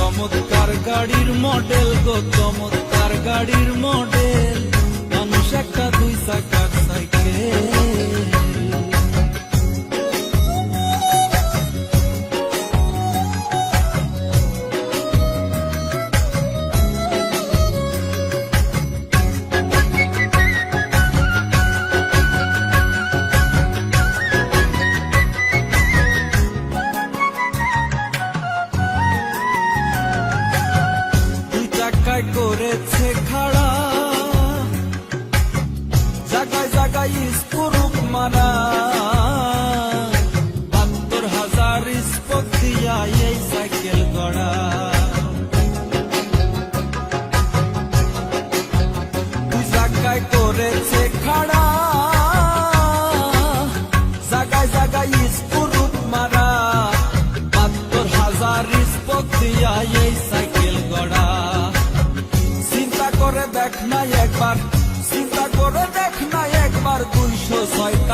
চমৎকার গাড়ির মডেল গো চমৎকার গাড়ির মডেল মানুষ একটা দুই চাকার সাইকেল চাকায় করেছে খাড়া। জায়গায় জায়গায় স্কুরুপ মারা বাহাত্তর হাজার স্পক এই সাইকেল গড়া। জায়গায় করেছে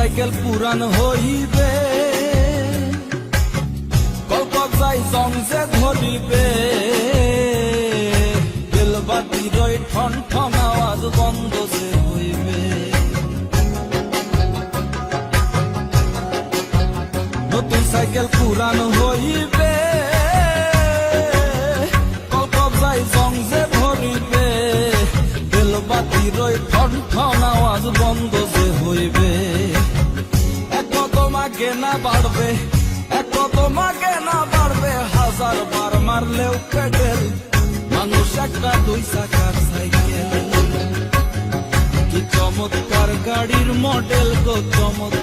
সাইকেল পুরান হইবে। কল্পক যাই জংজে ধরিবে। বেলবাতি রই ঠন ঠন আওয়াজ বন্ধ যে হইবে। নতুন সাইকেল পুরান হইবে। কল্পক যাই জংজে ধরিবে। বেলবাতি রই ঠন ঠন আওয়াজ বন্ধ যে হইবে। তোমাকে না বাড়বে, এত তোমাকে না বাড়বে, হাজার বার মারলেও পেডেল মানুষ একটা দুই চাকার সাইকেল। কি চমৎকার গাড়ির মডেল গো, চমৎকার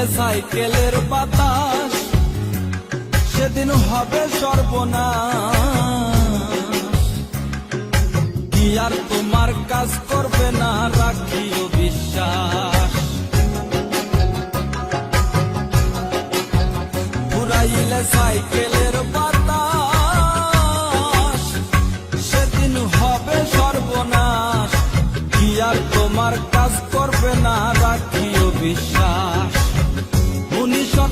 উড়াইলে সাইকেলের বাতাস, সেদিন হবে সর্বনাশ। কি আর তোমার কাজ করবে না রাখিও বিশ্বাস। উড়াইলে সাইকেলের বাতাস, সেদিন হবে সর্বনাশ। কি আর তোমার কাজ করবে না রাখিও বিশ্বাস।